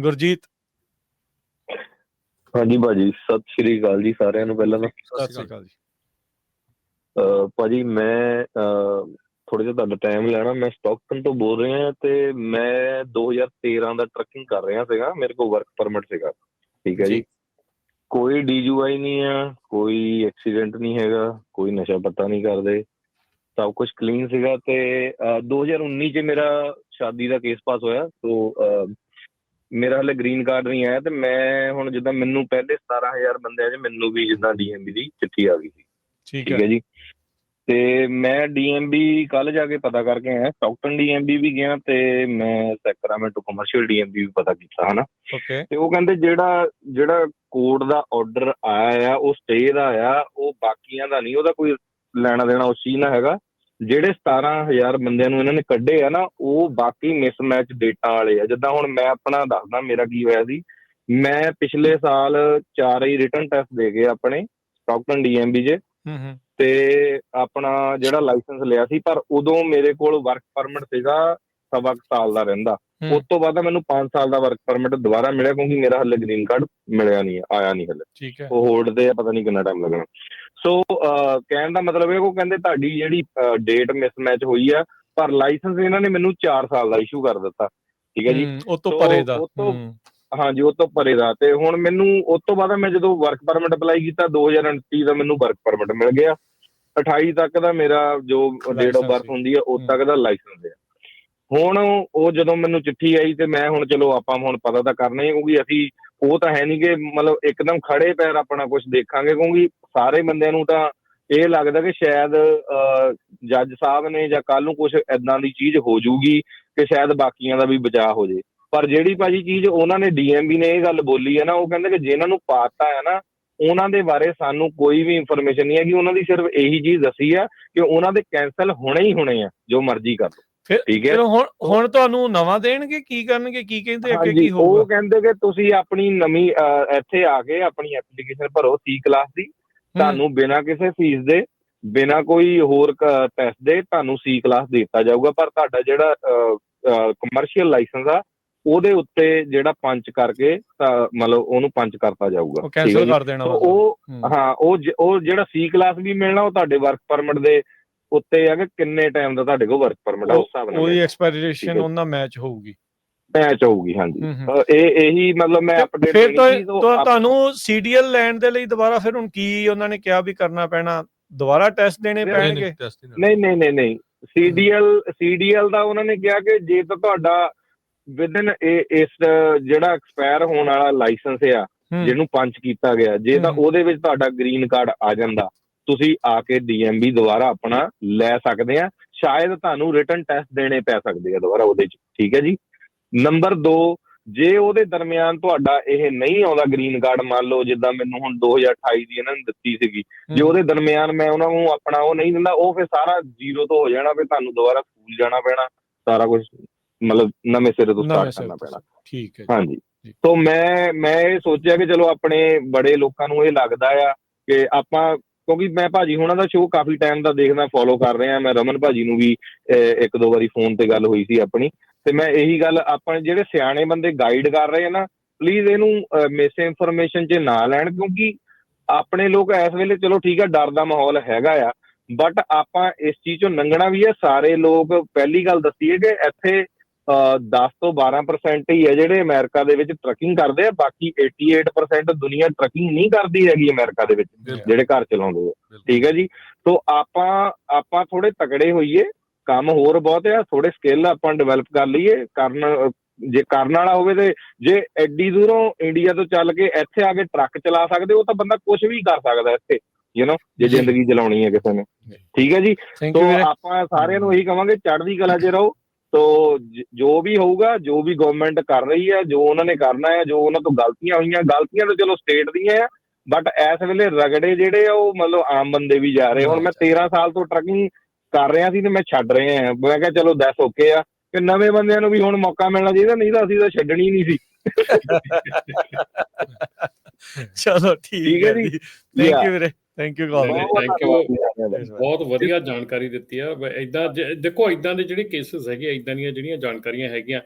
ਗੁਰਜੀਤ। ਹਾਂਜੀ ਭਾਜੀ ਸਤਿ ਸ਼੍ਰੀ ਅਕਾਲ ਜੀ ਸਾਰਿਆਂ ਨੂੰ ਪਹਿਲਾਂ ਤਾਂ। ਸਤਿ ਸ਼੍ਰੀ ਅਕਾਲ ਜੀ। ਭਾਜੀ ਮੈਂ ਥੋੜਾ ਜਿਹਾ ਤੁਹਾਡਾ ਟਾਈਮ ਲੈਣਾ ਮੈਂ ਸਟਾਕਟਨ ਤੋਂ ਬੋਲ ਰਿਹਾ ਤੇ ਮੈਂ 2013 ਦਾ ਟਰੱਕਿੰਗ ਕਰ ਰਿਹਾ ਸੀਗਾ ਮੇਰੇ ਕੋਲ ਵਰਕ ਪਰਮਿਟ ਸੀਗਾ। ਠੀਕ ਹੈ ਜੀ। ਜੀ। ਕੋਈ ਡੀਯੂਆਈ ਨਹੀਂ ਆ ਕੋਈ ਐਕਸੀਡੈਂਟ ਨਹੀਂ ਹੈਗਾ ਕੋਈ ਨਸ਼ਾ ਪੱਤਾ ਨਹੀਂ ਕਰਦੇ। ਸਭ ਕੁਝ ਕਲੀਨ ਸੀਗਾ ਤੇ ਅਹ, 2019 ਚ ਮੇਰਾ ਸ਼ਾਦੀ ਦਾ ਕੇਸ ਪਾਸ ਹੋਇਆ ਸੋ ਮੇਰਾ ਹਲੇ ਗ੍ਰੀਨ ਕਾਰਡ ਨਹੀਂ ਆਇਆ ਤੇ ਮੈਂ ਹੁਣ ਜਿੱਦਾਂ ਮੈਨੂੰ ਪਹਿਲੇ 17000 ਬੰਦਿਆਂ 'ਚ ਮੈਨੂੰ ਵੀ ਜਿੱਦਾਂ ਡੀਐਮਬੀ ਦੀ ਚਿੱਠੀ ਆ ਗਈ ਸੀ। ਠੀਕ ਹੈ। ਹੈ ਜੀ। ਤੇ ਮੈਂ ਡੀਐਮਬੀ ਕੱਲ ਜਾ ਕੇ ਪਤਾ ਕਰਕੇ ਆਇਆ ਸਟਾਕਟਨ ਡੀਐਮਬੀ ਵੀ ਗਿਆ ਤੇ ਮੈਂ ਸੈਕਰਾਮੈਂਟੋ ਕਮਰਸ਼ੀਅਲ ਡੀਐਮਬੀ ਵੀ ਪਤਾ ਕੀਤਾ ਹਨਾ। ਓਕੇ ਤੇ ਉਹ ਕਹਿੰਦੇ ਜਿਹੜਾ ਜਿਹੜਾ ਕੋਰਟ ਦਾ ਆਰਡਰ ਆਇਆ ਆ ਉਹ ਸਟੇ ਦਾ ਆ ਉਹ ਬਾਕੀਆਂ ਦਾ ਨਹੀਂ ਉਹਦਾ ਕੋਈ ਲੈਣਾ ਦੇਣਾ ਉਸ ਚੀਜ਼ ਨਾਲ ਹੈਗਾ। ਜਿਹੜੇ 17000 ਬੰਦਿਆਂ ਨੂੰ ਇਹਨਾਂ ਨੇ ਕੱਢੇ ਆ ਨਾ ਉਹ ਬਾਕੀ ਮਿਸਮੈਚ ਡੇਟਾ ਵਾਲੇ ਆ। ਜਿੱਦਾਂ ਹੁਣ ਮੈਂ ਆਪਣਾ ਦੱਸਦਾ ਮੇਰਾ ਕੀ ਹੋਇਆ ਸੀ ਮੈਂ ਪਿਛਲੇ ਸਾਲ ਚਾਰ ਹੀ ਰਿਟਰਨ ਟੈਸਟ ਦੇ ਗਏ ਆਪਣੇ ਸਟਾਕਟਨ ਡੀਐਮਬੀ ਹੂੰ ਤੇ ਆਪਣਾ ਜਿਹੜਾ ਲਾਇਸੈਂਸ ਲਿਆ ਸੀ ਪਰ ਉਦੋਂ ਮੇਰੇ ਕੋਲ ਵਰਕ ਪਰਮਿਟ ਸੀਗਾ ਸਵਾ ਸਾਲ ਦਾ ਰਹਿੰਦਾ। ਉਸ ਤੋਂ ਬਾਅਦ ਮੈਨੂੰ 5 ਸਾਲ ਦਾ ਵਰਕ ਪਰਮਿਟ ਦੁਬਾਰਾ ਮਿਲਿਆ ਕਿਉਂਕਿ ਮੇਰਾ ਹੱਲੇ ਗ੍ਰੀਨ ਕਾਰਡ ਮਿਲਿਆ ਨਹੀਂ ਆਇਆ ਨਹੀਂ ਹੱਲੇ। ਠੀਕ ਹੈ। ਉਹ ਹੋਲਡ ਤੇ ਪਤਾ ਨਹੀਂ ਕਿੰਨਾ ਟਾਈਮ ਲੱਗਣਾ। ਸੋ ਕਹਿਣ ਦਾ ਮਤਲਬ ਇਹ ਉਹ ਕਹਿੰਦੇ ਤੁਹਾਡੀ ਜਿਹੜੀ ਡੇਟ ਮਿਸਮੈਚ ਹੋਈ ਆ ਪਰ ਲਾਇਸੈਂਸ ਇਹਨਾਂ ਨੇ ਮੈਨੂੰ 4 ਸਾਲ ਦਾ ਇਸ਼ੂ ਕਰ ਦਿੱਤਾ। ਠੀਕ ਹੈ ਜੀ? ਉਹ ਤੋਂ ਪਰੇ ਦਾ ਹਾਂਜੀ ਉਹ ਤੋਂ ਪਰੇ ਦਾ। ਤੇ ਹੁਣ ਮੈਨੂੰ ਉਸ ਤੋਂ ਬਾਅਦ ਮੈਂ ਜਦੋਂ ਵਰਕ ਪਰਮਿਟ ਅਪਲਾਈ ਕੀਤਾ 2029 ਦਾ ਮੈਨੂੰ ਵਰਕ ਪਰਮਿਟ ਮਿਲ ਗਿਆ। 28 ਤੱਕ ਦਾ ਮੇਰਾ ਜੋ ਡੇਟ ਆਫ ਬਰਥ। ਹੁੰਦੀ ਹੈ। ਉਦ ਤੱਕ ਦਾ ਲਾਇਸੈਂਸ ਹੈ ਹੁਣ ਉਹ ਜਦੋਂ ਮੈਨੂੰ ਚਿੱਠੀ ਆਈ ਤੇ ਮੈਂ ਹੁਣ ਚਲੋ ਆਪਾਂ ਹੁਣ ਪਤਾ ਤਾਂ ਕਰਨਾ ਹੈ ਕਿਉਂਕਿ ਅਸੀਂ ਉਹ ਤਾਂ ਹੈ ਨਹੀਂ ਕਿ ਮਤਲਬ ਇੱਕਦਮ ਖੜੇ ਪੈਰ ਆਪਣਾ ਕੁਝ ਦੇਖਾਂਗੇ ਕਿਉਂਕਿ ਸਾਰੇ ਬੰਦਿਆਂ ਨੂੰ ਤਾਂ ਇਹ ਲੱਗਦਾ ਕਿ ਸ਼ਾਇਦ ਅਹ, ਜੱਜ ਸਾਹਿਬ ਨੇ ਜਾਂ ਕੱਲ ਨੂੰ ਕੁਝ ਐਦਾਂ ਦੀ ਚੀਜ਼ ਹੋ ਜਾਊਗੀ ਕਿ ਸ਼ਾਇਦ ਬਾਕੀਆਂ ਦਾ ਵੀ ਬਚਾਅ ਹੋ ਜੇ। ਪਰ ਜਿਹੜੀ ਭਾਜੀ ਚੀਜ਼ ਉਹਨਾਂ ਨੇ ਡੀਐਮਬੀ ਨੇ ਇਹ ਗੱਲ ਬੋਲੀ ਹੈ ਨਾ ਉਹ ਕਹਿੰਦੇ ਕਿ ਜਿਨ੍ਹਾਂ ਨੂੰ ਪਾਤਾ ਹੈ ਨਾ ਉਹਨਾਂ ਦੇ ਬਾਰੇ ਸਾਨੂੰ ਕੋਈ ਵੀ ਇਨਫੋਰਮੇਸ਼ਨ ਨਹੀਂ ਹੈਗੀ ਉਹਨਾਂ ਦੀ ਸਿਰਫ ਇਹੀ ਚੀਜ਼ ਦੱਸੀ ਆ ਕਿ ਉਹਨਾਂ ਦੇ ਕੈਨਸਲ ਹੋਣੇ ਹੀ ਹੋਣੇ ਆ ਜੋ ਮਰਜ਼ੀ ਕਰ ਲਓ। ਫਿਰ ਠੀਕ ਹੈ। ਫਿਰ ਹੁਣ ਹੁਣ ਤੁਹਾਨੂੰ ਨਵਾਂ ਦੇਣਗੇ ਕੀ ਕਰਨਗੇ ਕੀ ਕਹਿੰਦੇ ਅੱਗੇ ਕੀ ਉਹ ਹੋਊਗਾ ਕਹਿੰਦੇ ਕਿ ਤੁਸੀਂ ਆਪਣੀ ਨਵੀਂ ਇੱਥੇ ਆ ਕੇ ਆਪਣੀ ਐਪਲੀਕੇਸ਼ਨ ਭਰੋ ਸੀ ਕਲਾਸ ਦੀ। ਤੁਹਾਨੂੰ ਬਿਨਾਂ ਕਿਸੇ ਫੀਸ ਦੇ ਬਿਨਾਂ ਕੋਈ ਹੋਰ ਟੈਸਟ ਦੇ ਤੁਹਾਨੂੰ ਸੀ ਕਲਾਸ ਦਿੱਤਾ ਜਾਊਗਾ। ਪਰ ਤੁਹਾਡਾ ਜਿਹੜਾ ਕਮਰਸ਼ੀਅਲ ਲਾਇਸੈਂਸ ਆ ਉਹਦੇ ਉੱਤੇ ਜਿਹੜਾ ਪੰਚ ਕਰਕੇ ਮਤਲਬ ਉਹਨੂੰ ਪੰਚ ਕਰਤਾ ਜਾਊਗਾ। ਉਹ ਕੈਨਸਲ? ਕਰ ਦੇਣਾ। ਉਹ ਹੂੰ, ਉਹ ਉਹ ਜਿਹੜਾ ਸੀ ਕਲਾਸ ਵੀ ਮਿਲਣਾ ਉਹ ਤੁਹਾਡੇ ਵਰਕ ਪਰਮਿਟ ਦੇ ਉੱਤੇ ਆ ਕਿ ਕਿੰਨੇ ਟਾਈਮ ਦਾ ਤੁਹਾਡੇ ਕੋਲ ਵਰਕ ਪਰਮਿਟ ਆ ਉਸ ਹਿਸਾਬ ਨਾਲ ਉਹਦੀ ਐਕਸਪਾਇਰੇਸ਼ਨ। ਉਹਨਾਂ ਮੈਚ ਹੋਊਗੀ। ਮੈਚ ਹੋਊਗੀ ਹਾਂਜੀ। ਇਹ ਇਹੀ ਮਤਲਬ ਮੈਂ ਅਪਡੇਟ ਫਿਰ ਤੁਹਾਨੂੰ ਸੀਡੀਐਲ ਲੈਣ ਦੇ ਲਈ ਦੁਬਾਰਾ ਫਿਰ ਹੁਣ ਕੀ ਉਹਨਾਂ ਨੇ ਕਿਹਾ ਵੀ ਕਰਨਾ ਪੈਣਾ? ਦੁਬਾਰਾ ਟੈਸਟ ਦੇਣੇ ਪੈਣਗੇ? ਨਹੀਂ ਨਹੀਂ ਨਹੀਂ ਨਹੀਂ। ਸੀਡੀਐਲ ਸੀਡੀਐਲ ਦਾ ਉਹਨਾਂ ਨੇ ਕਿਹਾ ਕਿ ਜੇ ਤਾਂ ਤੁਹਾਡਾ ਵਿਦਨ ਇਸ ਜਿਹੜਾ ਐਕਸਪਾਇਰ ਹੋਣ ਵਾਲਾ ਲਾਇਸੈਂਸ ਆ ਹੂੰ, ਜਿਹਨੂੰ ਪੰਚ ਕੀਤਾ ਗਿਆ ਜੇ ਤਾਂ। ਉਹਦੇ ਵਿੱਚ ਤੁਹਾਡਾ ਗ੍ਰੀਨ ਕਾਰਡ ਆ ਜਾਂਦਾ। ਤੁਸੀਂ ਆ ਕੇ ਡੀਐਮਬੀ ਦੁਬਾਰਾ ਆਪਣਾ ਲੈ ਸਕਦੇ ਆ। ਸ਼ਾਇਦ ਤੁਹਾਨੂੰ ਰਿਟਨ ਟੈਸਟ ਦੇਣੇ ਪੈ ਸਕਦੇ ਆ ਦੁਬਾਰਾ ਉਹਦੇ ਚ। ਠੀਕ ਹੈ ਜੀ? ਨੰਬਰ 2 ਜੇ ਉਹਦੇ ਦਰਮਿਆਨ ਤੁਹਾਡਾ ਇਹ ਨਹੀਂ ਆਉਂਦਾ ਗ੍ਰੀਨ ਕਾਰਡ ਮੰਨ ਲਓ ਜਿੱਦਾਂ ਮੈਨੂੰ ਹੁਣ 2028 ਦੀ ਇਹਨਾਂ ਨੇ ਦਿੱਤੀ ਸੀਗੀ। ਜੇ ਉਹਦੇ ਦਰਮਿਆਨ ਮੈਂ ਉਹਨਾਂ ਨੂੰ ਆਪਣਾ ਉਹ ਨਹੀਂ ਦਿੰਦਾ ਉਹ ਫਿਰ ਸਾਰਾ ਜ਼ੀਰੋ ਤੋਂ ਹੋ ਜਾਣਾ ਫਿਰ ਤੁਹਾਨੂੰ ਦੁਬਾਰਾ ਸਕੂਲ ਜਾਣਾ ਪੈਣਾ। ਸਾਰਾ ਕੁਝ ਮਤਲਬ ਨਵੇਂ ਸਿਰੇ ਤੋਂ ਸਟਾਰਟ ਕਰਨਾ। ਪੈਣਾ। ਠੀਕ ਹੈ। ਹਾਂਜੀ। ਤੋਂ ਮੈਂ ਮੈਂ ਇਹ ਸੋਚਿਆ ਕਿ ਚਲੋ ਆਪਣੇ ਬੜੇ ਲੋਕਾਂ ਨੂੰ ਇਹ ਲੱਗਦਾ ਆ ਕਿ ਆਪਾਂ ਕਿਉਂਕਿ ਮੈਂ ਭਾਜੀ ਹੁਣਾਂ ਦਾ ਸ਼ੋਅ ਕਾਫੀ ਟਾਈਮ ਦਾ ਦੇਖਦਾ ਫੋਲੋ ਕਰ ਰਿਹਾ, ਮੈਂ ਰਮਨ ਭਾਜੀ ਨੂੰ ਵੀ ਇੱਕ ਦੋ ਵਾਰੀ ਫੋਨ ਤੇ ਗੱਲ ਹੋਈ ਸੀ ਆਪਣੀ। ਤੇ ਮੈਂ ਇਹੀ ਗੱਲ, ਆਪਾਂ ਜਿਹੜੇ ਸਿਆਣੇ ਬੰਦੇ ਗਾਈਡ ਕਰ ਰਹੇ ਆ ਨਾ ਪਲੀਜ਼ ਇਹਨੂੰ ਮਿਸ ਇਨਫੋਰਮੇਸ਼ਨ 'ਚ ਨਾ ਲੈਣ, ਕਿਉਂਕਿ ਆਪਣੇ ਲੋਕ ਇਸ ਵੇਲੇ ਚਲੋ ਠੀਕ ਆ, ਡਰ ਦਾ ਮਾਹੌਲ ਹੈਗਾ ਆ ਬਟ ਆਪਾਂ ਇਸ ਚੀਜ਼ ਚੋਂ ਲੰਘਣਾ ਵੀ ਹੈ ਸਾਰੇ ਲੋਕ ਪਹਿਲੀ ਗੱਲ ਦੱਸੀਏ ਕਿ ਇੱਥੇ 10 ਤੋਂ 12% ਹੀ ਹੈ ਜਿਹੜੇ ਅਮਰੀਕਾ ਦੇ ਵਿੱਚ ਟਰੱਕਿੰਗ ਕਰਦੇ ਆ ਬਾਕੀ 88% ਦੁਨੀਆ ਟਰੱਕਿੰਗ ਨਹੀਂ ਕਰਦੀ ਹੈਗੀ ਅਮਰੀਕਾ ਦੇ ਵਿੱਚ ਜਿਹੜੇ ਘਰ ਚਲਾਉਂਦੇ ਆ। ਠੀਕ ਹੈ ਜੀ? ਸੋ ਆਪਾਂ ਆਪਾਂ ਥੋੜੇ ਤਕੜੇ ਹੋਈਏ ਕੰਮ ਹੋਰ ਬਹੁਤ ਆ ਥੋੜੇ ਸਕਿੱਲ ਆਪਾਂ ਡਿਵੈਲਪ ਕਰ ਲਈਏ ਕਰਨ ਜੇ ਕਰਨ ਵਾਲਾ ਹੋਵੇ ਤੇ ਜੇ ਐਡੀ ਦੂਰੋਂ ਇੰਡੀਆ ਤੋਂ ਚੱਲ ਕੇ ਇੱਥੇ ਆ ਕੇ ਟਰੱਕ ਚਲਾ ਸਕਦੇ ਉਹ ਤਾਂ ਬੰਦਾ ਕੁਝ ਵੀ ਕਰ ਸਕਦਾ ਇੱਥੇ ਯੂ نو ਜੇ ਜੀ। ਜ਼ਿੰਦਗੀ ਚਲਾਉਣੀ ਹੈ ਕਿਸੇ ਨੇ। ਜੀ। ਠੀਕ ਹੈ ਜੀ? ਵੀਰੇ। ਆਪਾਂ ਸਾਰਿਆਂ ਨੂੰ ਇਹੀ ਕਵਾਂਗੇ ਚੜ੍ਹਦੀ ਕਲਾ 'ਚ ਰਹੋ ਤੋ ਜ- ਵੀ ਹੋਊਗਾ ਜੋ ਵੀ ਗਵਰਨਮੈਂਟ ਕਰ ਰਹੀ ਹੈ ਜੋ ਉਹਨਾਂ ਨੇ ਕਰਨਾ ਹੈ ਜੋ ਉਹਨਾਂ ਤੋਂ ਗਲਤੀਆਂ ਹੋਈਆਂ ਗਲਤੀਆਂ ਤਾਂ ਚਲੋ ਸਟੇਟ ਦੀਆਂ ਆ ਬਟ ਇਸ ਵੇਲੇ ਰਗੜੇ ਜਿਹੜੇ ਆ ਉਹ ਮਤਲਬ ਆਮ ਬੰਦੇ ਵੀ ਜਾ ਰਹੇ ਹੁਣ ਮੈਂ 13 ਸਾਲ ਤੋਂ ਟਰੱਕਿੰਗ ਕਰ ਰਿਹਾ ਸੀ ਤੇ ਮੈਂ ਛੱਡ ਰਿਹਾ ਆ। ਮੈਂ ਕਿਹਾ ਚਲੋ ਦਸ ਓਕੇ ਆ। ਕਿ ਨਵੇਂ ਬੰਦਿਆਂ ਨੂੰ ਵੀ ਹੁਣ ਮੌਕਾ ਮਿਲਣਾ ਚਾਹੀਦਾ ਨਹੀਂ ਤਾਂ ਅਸੀਂ ਤਾਂ ਛੱਡਣੀ ਨਹੀਂ ਸੀ। ਚਲੋ ਠੀਕ ਹੈ ਹੈ ਜੀ। ਥੈਂਕ. ਯੂ ਵੀਰੇ। ਥੈਂਕ ਯੂ ਨਹੀਂ, ਕਾਲ ਨਹੀਂ, ਬਹੁਤ ਜੀ। ਵਧੀਆ ਜਾਣਕਾਰੀ ਦਿੱਤੀ ਆ। ਇਦਾਂ ਦੇਖੋ ਇਦਾਂ ਦੇ ਜਿਹੜੇ ਕੇਸਿਸ ਹੈਗੇ ਇਦਾਂ ਦੀਆਂ ਜਿਹੜੀਆਂ ਜਾਣਕਾਰੀਆਂ ਹੈਗੀਆਂ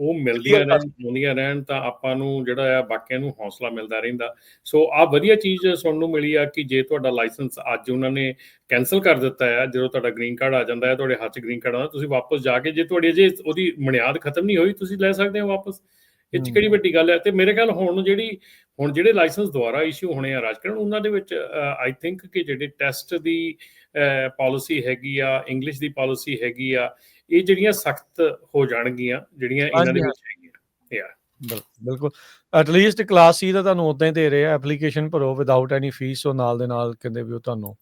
ਉਹ ਮਿਲਦੀਆਂ ਰਹਿਣ ਆਉਂਦੀਆਂ ਰਹਿਣ ਤਾਂ ਆਪਾਂ ਨੂੰ ਜਿਹੜਾ ਆ ਬਾਕੀਆਂ ਨੂੰ ਹੌਸਲਾ ਮਿਲਦਾ ਰਹਿੰਦਾ। ਸੋ ਆ ਵਧੀਆ ਚੀਜ਼ ਸੁਣਨ ਨੂੰ ਮਿਲੀ ਆ ਕਿ ਜੇ ਤੁਹਾਡਾ ਲਾਇਸੈਂਸ ਅੱਜ ਉਹਨਾਂ ਨੇ ਕੈਨਸਲ ਕਰ ਦਿੱਤਾ ਆ ਜਦੋਂ ਤੁਹਾਡਾ ਗ੍ਰੀਨ ਕਾਰਡ ਆ ਜਾਂਦਾ ਹੈ ਤੁਹਾਡੇ ਹੱਥ 'ਚ ਗ੍ਰੀਨ ਕਾਰਡ ਆਉਂਦਾ ਤੁਸੀਂ ਵਾਪਸ ਜਾ ਕੇ ਜੇ ਤੁਹਾਡੀ ਅਜੇ ਉਹਦੀ ਮਿਆਦ ਖਤਮ ਨਹੀਂ ਹੋਈ ਤੁਸੀਂ ਲੈ ਸਕਦੇ ਹੋ ਵਾਪਸ। ਇਹ 'ਚ। ਕਿਹੜੀ ਵੱਡੀ ਗੱਲ ਹੈ? ਤੇ ਮੇਰੇ ਖਿਆਲ ਹੁਣ ਜਿਹੜੀ ਹੁਣ ਜਿਹੜੇ ਲਾਇਸੈਂਸ ਦੁਆਰਾ ਇਸ਼ੂ ਹੋਣੇ ਆ ਰਾਜਕਰਨ ਉਹਨਾਂ ਦੇ ਵਿੱਚ ਆਈ ਥਿੰਕ ਕਿ ਜਿਹੜੇ ਟੈਸਟ ਦੀ ਪਾਲਿਸੀ ਹੈਗੀ ਆ ਇੰਗਲਿਸ਼ ਦੀ ਪਾਲਿਸੀ ਹੈਗੀ ਆ ਇਹ ਜਿਹੜੀਆਂ ਸਖਤ ਹੋ ਜਾਣਗੀਆਂ ਜਿਹੜੀਆਂ ਇਹਨਾਂ ਦੇ ਵਿੱਚ ਹੈਗੀਆਂ। ਬਿਲ- ਬਿਲਕੁਲ। ਐਟ ਲੀਸਟ ਕਲਾਸ ਸੀ ਦਾ ਤੁਹਾਨੂੰ ਉਦਾਂ ਹੀ ਦੇ ਰਹੇ ਐਪਲੀਕੇਸ਼ਨ ਭਰੋ ਵਿਦਆਊਟ ਐਨੀ ਫੀਸ ਉਹ ਨਾਲ ਦੇ ਨਾਲ ਕਹਿੰਦੇ ਵੀ ਉਹ ਤੁਹਾਨੂੰ